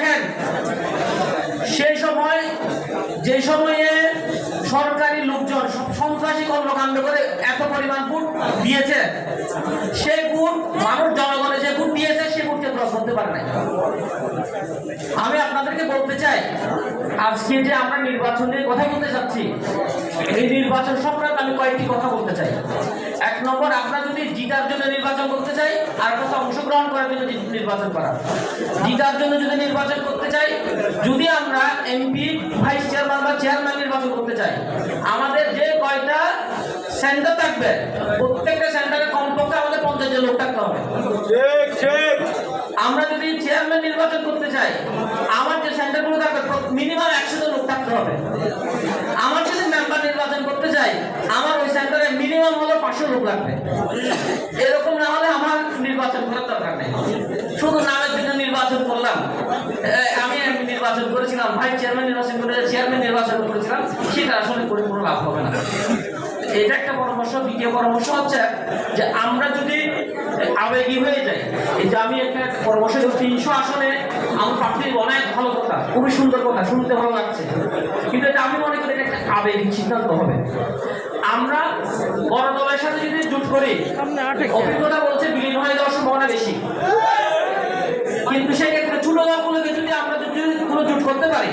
দেখেন। সেই সময় যে সময়ে সরকারি লোকজন সন্ত্রাসী কর্মকাণ্ড করে এত পরিমাণ ভোট দিয়েছে, সেই ভোট, মানুষ জনগণে যে ভোট দিয়েছে, সেই ভোটকে ক্রস করতে পারে নাই। আমি আপনাদেরকে বলতে চাই, আজকে যে আমরা নির্বাচন নিয়ে কথা বলতে চাচ্ছি এই নির্বাচন সংক্রান্ত আমি কয়েকটি কথা বলতে চাই। জিতার জন্য নির্বাচন করতে চাই আর কথা অংশগ্রহণ করার জন্য নির্বাচন করা জিতার জন্য যদি নির্বাচন করতে চাই যদি আমরা এমপি ভাইস চেয়ারম্যান বা চেয়ারম্যান নির্বাচন করতে চাই আমাদের যে কয়টা সেন্টার থাকবে প্রত্যেকটা সেন্টারে কমপক্ষে আমাদের পঞ্চাশ জন লোক থাকতে হবে। ঠিক ঠিক। আমরা যদি চেয়ারম্যান নির্বাচন করতে চাই আমার যে সেন্টারগুলো থাকবে মিনিমাম একশো জন লোক থাকতে হবে আমার যদি মেম্বার নির্বাচন করতে চাই আমার ওই সেন্টারে মিনিমাম হলো লোক এরকম না হলে আমার নির্বাচন করার দরকার নেই। শুধু নামের জন্য নির্বাচন করলাম। আমি নির্বাচন করেছিলাম ভাই চেয়ারম্যান নির্বাচন করে চেয়ারম্যান নির্বাচন করেছিলাম সেটা আসলে করে কোনো লাভ হবে না। এটা একটা পরামর্শ দ্বিতীয় পরামর্শ হচ্ছে যে আমরা যদি আবেগী হয়ে যাই এই যে আমি একটা পরামর্শ দিই, তিনশো আসনে আমার প্রার্থী অনেক ভালো কথা খুবই সুন্দর কথা শুনতে ভালো লাগছে। কিন্তু এটা আমি মনে করি এটা একটা আবেগিক সিদ্ধান্ত হবে। আমরা বড় দলের সাথে যদি জুট করি অভিজ্ঞতা বলছে বিলীন হয়ে যাওয়ার সম্ভাবনা বেশি। কিন্তু সেক্ষেত্রে ছোট দলগুলোকে যদি আমরা যদি কোনো জুট করতে পারি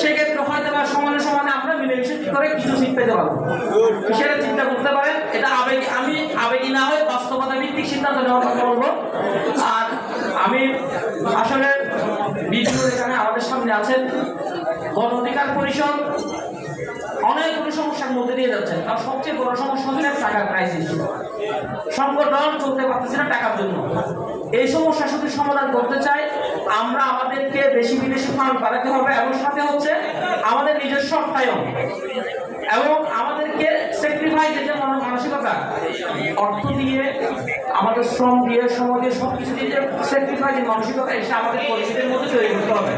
সেক্ষেত্রে হয়তো বা সমানে সমানে আমরা মিলেমিশে করে কিছু পেতে পারব। সেটা চিন্তা করতে পারেন এটা আবেগ আমি আবেগী না হয়ে বাস্তবতা ভিত্তিক সিদ্ধান্ত নেওয়ার কথা বলব। আর আমি আসলে বিভিন্ন এখানে আমাদের সামনে আছেন। গণ অধিকার পরিষদ অনেকগুলো সমস্যার দিয়ে যাচ্ছে। তার সবচেয়ে বড় সমস্যা হচ্ছে টাকার ক্রাইসিস সংগঠন চলতে পারতেছে না টাকার জন্য। এই সমস্যা শুধু সমাধান করতে চাই। আমরা আমাদেরকে দেশি বিদেশি ফান্ড বাড়াতে হবে এবং সাথে হচ্ছে আমাদের নিজস্ব অর্থায়ন। এবং আমাদেরকে স্যাক্রিফাইসের যে মান- মানসিকতা, অর্থ দিয়ে, আমাদের শ্রম দিয়ে, সময় দিয়ে সব কিছু দিয়ে যে স্যাক্রিফাইসের মানসিকতা এসে আমাদের পরিস্থিতির মধ্যে তৈরি করতে হবে।